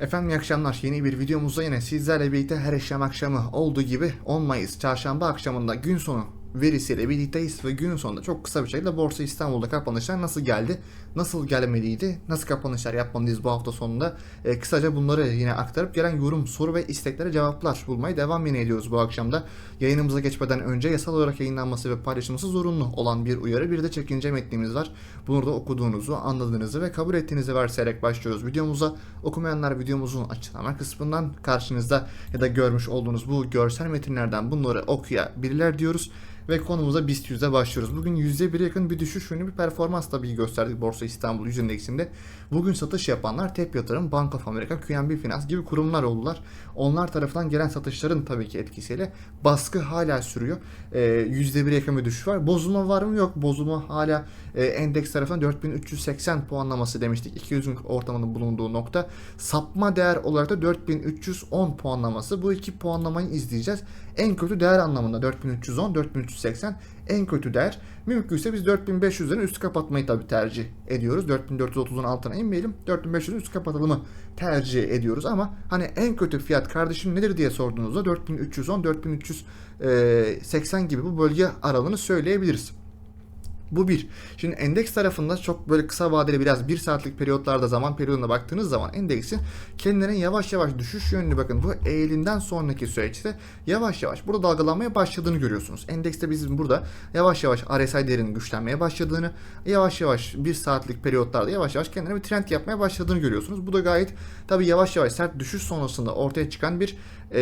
Efendim iyi akşamlar. Yeni bir videomuzda yine sizlerle birlikte her akşam akşamı olduğu gibi 10 Mayıs çarşamba akşamında gün sonu verisiyle birlikteyiz ve günün sonunda çok kısa bir şekilde Borsa İstanbul'da kapanışlar nasıl geldi, nasıl gelmeliydi, nasıl kapanışlar yapmalıyız bu hafta sonunda e, kısaca bunları yine aktarıp gelen yorum, soru ve isteklere cevaplar bulmaya devam yine ediyoruz bu akşamda. Yayınımıza geçmeden önce yasal olarak yayınlanması ve paylaşılması zorunlu olan bir uyarı bir de çekince metnimiz var. Bunu da okuduğunuzu, anladığınızı ve kabul ettiğinizi varsayerek başlıyoruz videomuza. Okumayanlar videomuzun açıklama kısmından karşınızda ya da görmüş olduğunuz bu görsel metinlerden bunları okuyabilirler diyoruz. Ve konumuza BIST 100'e başlıyoruz. Bugün %1'e yakın bir düşüş yönlü bir performans tabii gösterdik Borsa İstanbul 100 endeksinde. Bugün satış yapanlar TEP Yatırım, Bank of America, QNB Finans gibi kurumlar oldular. Onlar tarafından gelen satışların tabii ki etkisiyle baskı hala sürüyor. Ee, %1'e yakın bir düşüş var. Bozulma var mı? Yok. Bozulma hala e, endeks tarafından 4380 puanlaması demiştik. 200 gün ortamının bulunduğu nokta. Sapma değer olarak da 4310 puanlaması. Bu iki puanlamayı izleyeceğiz. En kötü değer anlamında 4310, 4380 en kötü değer. Mümkünse biz 4500'lerin üstü kapatmayı tabii tercih ediyoruz. 4430'un altına inmeyelim. 4500'ün üstü kapatalımı tercih ediyoruz ama hani en kötü fiyat kardeşim nedir diye sorduğunuzda 4310, 4380 gibi bu bölge aralığını söyleyebiliriz. Bu bir. Şimdi endeks tarafında çok böyle kısa vadeli biraz bir saatlik periyotlarda zaman periyoduna baktığınız zaman endeksin kendilerine yavaş yavaş düşüş yönlü bakın bu eğilimden sonraki süreçte yavaş yavaş burada dalgalanmaya başladığını görüyorsunuz. Endekste bizim burada yavaş yavaş RSI değerinin güçlenmeye başladığını yavaş yavaş bir saatlik periyotlarda yavaş yavaş kendine bir trend yapmaya başladığını görüyorsunuz. Bu da gayet tabi yavaş yavaş sert düşüş sonrasında ortaya çıkan bir e,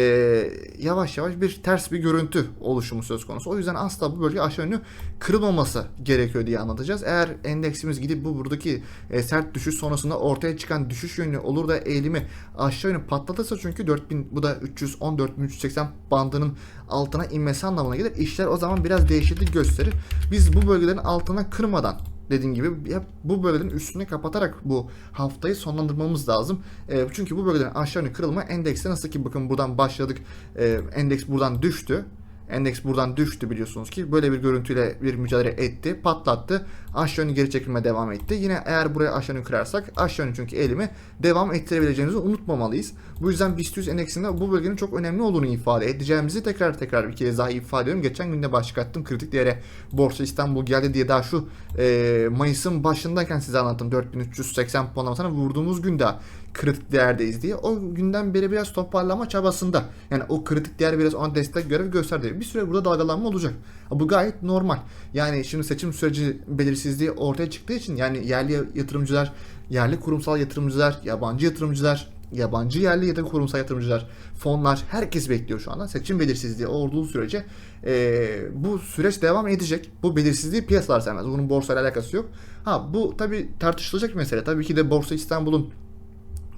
yavaş yavaş bir ters bir görüntü oluşumu söz konusu. O yüzden asla bu bölge aşağı yönlü kırılmaması gerekiyor diye anlatacağız. Eğer endeksimiz gidip bu buradaki e, sert düşüş sonrasında ortaya çıkan düşüş yönlü olur da eğilimi aşağı yönlü patlatırsa çünkü 4000 bu da 310 4380 bandının altına inmesi anlamına gelir. İşler o zaman biraz değişiklik gösterir. Biz bu bölgelerin altına kırmadan dediğim gibi hep bu bölgelerin üstünü kapatarak bu haftayı sonlandırmamız lazım. E, çünkü bu bölgelerin aşağı yönlü kırılma endekste nasıl ki bakın buradan başladık. E, endeks buradan düştü. Endeks buradan düştü biliyorsunuz ki böyle bir görüntüyle bir mücadele etti, patlattı. Aşağı yönlü geri çekilme devam etti. Yine eğer buraya aşağı yönlü kırarsak aşağı yönlü çünkü elimi devam ettirebileceğimizi unutmamalıyız. Bu yüzden BIST 100 endeksinde bu bölgenin çok önemli olduğunu ifade edeceğimizi tekrar tekrar bir kez daha ifade ediyorum. Geçen günde başlık attım. Kritik değere Borsa İstanbul geldi diye daha şu e, Mayıs'ın başındayken size anlattım. 4380 puanlamasına vurduğumuz günde kritik değerdeyiz diye. O günden beri biraz toparlama çabasında. Yani o kritik değer biraz ona destek görev gösterdi. Bir süre burada dalgalanma olacak. Bu gayet normal. Yani şimdi seçim süreci belirsizliği ortaya çıktığı için yani yerli yatırımcılar, yerli kurumsal yatırımcılar, yabancı yatırımcılar, yabancı yerli ya da kurumsal yatırımcılar, fonlar herkes bekliyor şu anda. Seçim belirsizliği olduğu sürece e, bu süreç devam edecek. Bu belirsizliği piyasalar sevmez. Bunun borsayla alakası yok. Ha bu tabii tartışılacak bir mesele. Tabii ki de Borsa İstanbul'un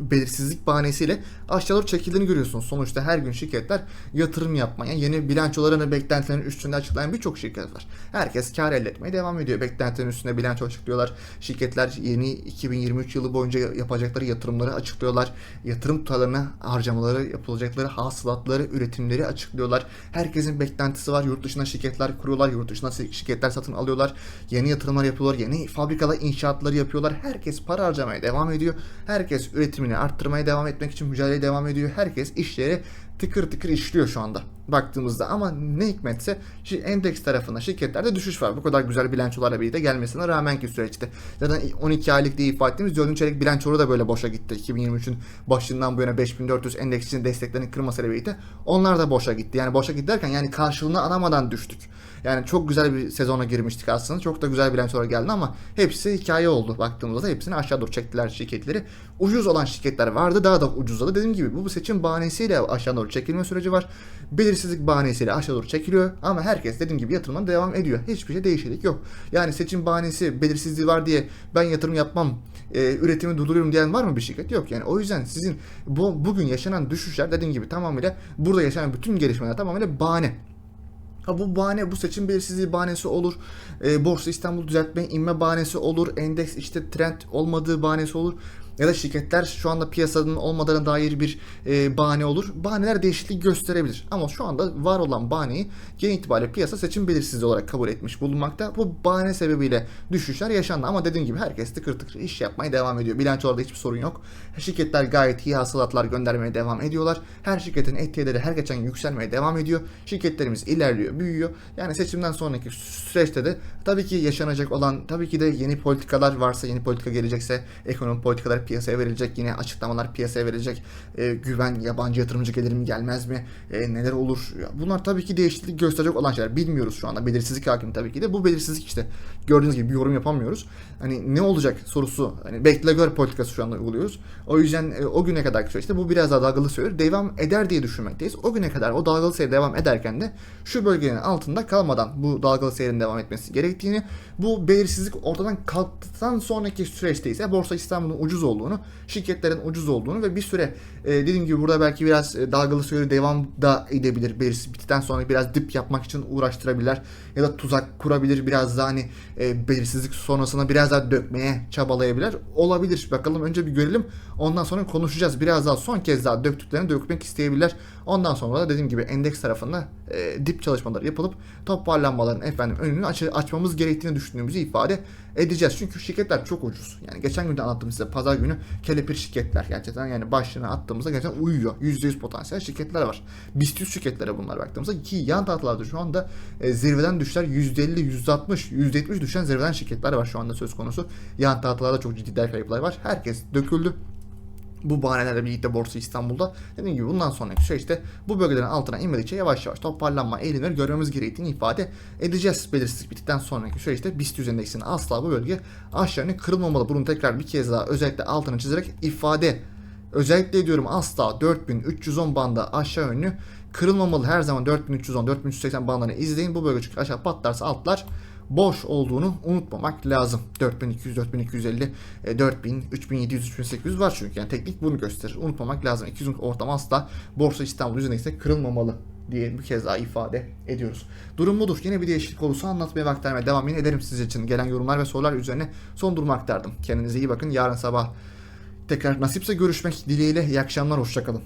belirsizlik bahanesiyle aşağı çekildiğini görüyorsunuz. Sonuçta her gün şirketler yatırım yapmaya, yeni bilançolarını beklentilerin üstünde açıklayan birçok şirket var. Herkes kar elde etmeye devam ediyor. Beklentilerin üstünde bilanço açıklıyorlar. Şirketler yeni 2023 yılı boyunca yapacakları yatırımları açıklıyorlar. Yatırım tutarlarına harcamaları, yapılacakları hasılatları, üretimleri açıklıyorlar. Herkesin beklentisi var. Yurt dışına şirketler kuruyorlar. Yurt dışına şirketler satın alıyorlar. Yeni yatırımlar yapıyorlar. Yeni fabrikalar inşaatları yapıyorlar. Herkes para harcamaya devam ediyor. Herkes üretimini arttırmaya devam etmek için mücadeleye devam ediyor. Herkes işleri tıkır tıkır işliyor şu anda baktığımızda ama ne hikmetse endeks tarafında şirketlerde düşüş var. Bu kadar güzel bilançolarla birlikte gelmesine rağmen ki süreçte. Zaten 12 aylık diye ifade ettiğimiz 4. çeyrek bilançoları da böyle boşa gitti. 2023'ün başından bu yana 5400 endeks için desteklerini kırmasıyla birlikte onlar da boşa gitti. Yani boşa gitti derken yani karşılığını alamadan düştük. Yani çok güzel bir sezona girmiştik aslında. Çok da güzel bilançolar geldi ama hepsi hikaye oldu. Baktığımızda hepsini aşağı doğru çektiler şirketleri. Ucuz olan şirketler vardı. Daha da ucuzladı. Dediğim gibi bu seçim bahanesiyle aşağı doğru çekilme süreci var. Belirsizlik bahanesiyle aşağı doğru çekiliyor. Ama herkes dediğim gibi yatırımdan devam ediyor. Hiçbir şey değişiklik yok. Yani seçim bahanesi belirsizliği var diye ben yatırım yapmam e, üretimi durduruyorum diyen var mı bir şirket? Yok yani. O yüzden sizin bu bugün yaşanan düşüşler dediğim gibi tamamıyla burada yaşanan bütün gelişmeler tamamıyla bahane. Ha bu bahane, bu seçim belirsizliği bahanesi olur. E, Borsa İstanbul düzeltme, inme bahanesi olur. Endeks işte trend olmadığı bahanesi olur. Ya da şirketler şu anda piyasanın olmadığına dair bir e, bahane olur. Bahaneler değişiklik gösterebilir. Ama şu anda var olan bahaneyi genel itibariyle piyasa seçim belirsizliği olarak kabul etmiş bulunmakta. Bu bahane sebebiyle düşüşler yaşandı ama dediğim gibi herkes tıkır tıkır iş yapmaya devam ediyor. Bilançolarda hiçbir sorun yok. Şirketler gayet iyi hasılatlar göndermeye devam ediyorlar. Her şirketin etkileri her geçen gün yükselmeye devam ediyor. Şirketlerimiz ilerliyor, büyüyor. Yani seçimden sonraki süreçte de tabii ki yaşanacak olan, tabii ki de yeni politikalar varsa, yeni politika gelecekse, ekonomi politikaları piyasaya verilecek, yine açıklamalar piyasaya verilecek. E, güven, yabancı yatırımcı gelir mi, gelmez mi, e, neler olur? Bunlar tabii ki değişiklik gösterecek olan şeyler. Bilmiyoruz şu anda. Belirsizlik hakim tabii ki de. Bu belirsizlik işte gördüğünüz gibi bir yorum yapamıyoruz. Hani ne olacak sorusu, hani bekle gör politikası şu anda uyguluyoruz. O yüzden e, o güne kadar süreçte bu biraz daha dalgalı seyir devam eder diye düşünmekteyiz. O güne kadar o dalgalı seyir devam ederken de şu bölgenin altında kalmadan bu dalgalı seyrin devam etmesi gerektiğini, bu belirsizlik ortadan kalktıktan sonraki süreçte ise Borsa İstanbul'un ucuz olduğunu, şirketlerin ucuz olduğunu ve bir süre e, dediğim gibi burada belki biraz e, dalgalı seyir devam da edebilir. Belirsiz bittikten sonra biraz dip yapmak için uğraştırabilirler ya da tuzak kurabilir biraz daha hani e, belirsizlik sonrasında biraz daha dökmeye çabalayabilir. Olabilir. Bakalım önce bir görelim. Ondan sonra konuşacağız. Biraz daha son kez daha döktüklerini dökmek isteyebilirler. Ondan sonra da dediğim gibi endeks tarafında e, dip çalışmaları yapılıp toparlanmaların efendim önünü aç- açmamız gerektiğini düşündüğümüzü ifade edeceğiz. Çünkü şirketler çok ucuz. Yani geçen gün de anlattım size pazar günü kelepir şirketler gerçekten yani başlığına attığımızda gerçekten uyuyor. %100 potansiyel şirketler var. BIST 100 şirketlere bunlar baktığımızda ki yan tatlılarda şu anda e, zirveden düşler %50, %60, %70 düşen zirveden şirketler var şu anda söz konusu. Yan tahtalarda çok ciddi değer kayıpları var. Herkes döküldü bu bahanelerle birlikte Borsa İstanbul'da dediğim gibi bundan sonraki süreçte bu bölgelerin altına inmedikçe yavaş yavaş toparlanma eğilimleri görmemiz gerektiğini ifade edeceğiz. Belirsizlik bittikten sonraki süreçte BIST endeksinin asla bu bölge aşağı yönlü kırılmamalı. Bunu tekrar bir kez daha özellikle altını çizerek ifade özellikle diyorum asla 4310 banda aşağı yönlü kırılmamalı. Her zaman 4310 4380 bandlarını izleyin. Bu bölge çünkü aşağı patlarsa altlar boş olduğunu unutmamak lazım. 4200, 4250, e, 4000, 3700, 3800 var çünkü. Yani teknik bunu gösterir. Unutmamak lazım. 200 ortam asla Borsa İstanbul yüzündeyse kırılmamalı diye bir kez daha ifade ediyoruz. Durum budur. Yine bir değişiklik olursa anlatmaya ve aktarmaya devam yine ederim sizin için. Gelen yorumlar ve sorular üzerine son durumu aktardım. Kendinize iyi bakın. Yarın sabah tekrar nasipse görüşmek dileğiyle. İyi akşamlar. Hoşçakalın.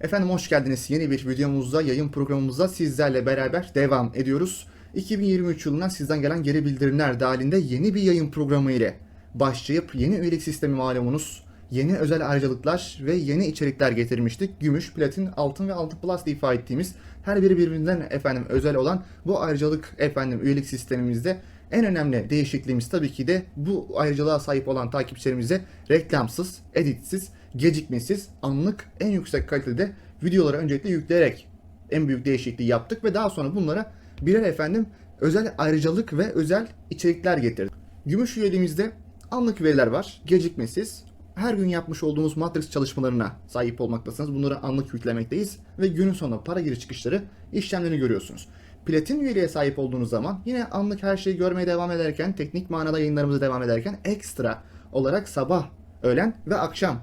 Efendim hoş geldiniz. Yeni bir videomuzda, yayın programımızda sizlerle beraber devam ediyoruz. 2023 yılından sizden gelen geri bildirimler dahilinde yeni bir yayın programı ile başlayıp yeni üyelik sistemi malumunuz, yeni özel ayrıcalıklar ve yeni içerikler getirmiştik. Gümüş, platin, altın ve altın plus diye ifade ettiğimiz her biri birbirinden efendim özel olan bu ayrıcalık efendim üyelik sistemimizde en önemli değişikliğimiz tabii ki de bu ayrıcalığa sahip olan takipçilerimize reklamsız, editsiz, gecikmesiz, anlık, en yüksek kalitede videoları öncelikle yükleyerek en büyük değişikliği yaptık ve daha sonra bunlara birer efendim özel ayrıcalık ve özel içerikler getirdik. Gümüş üyeliğimizde anlık veriler var, gecikmesiz. Her gün yapmış olduğumuz Matrix çalışmalarına sahip olmaktasınız. Bunları anlık yüklemekteyiz ve günün sonunda para giriş çıkışları işlemlerini görüyorsunuz. Platin üyeliğe sahip olduğunuz zaman yine anlık her şeyi görmeye devam ederken, teknik manada yayınlarımıza devam ederken ekstra olarak sabah, öğlen ve akşam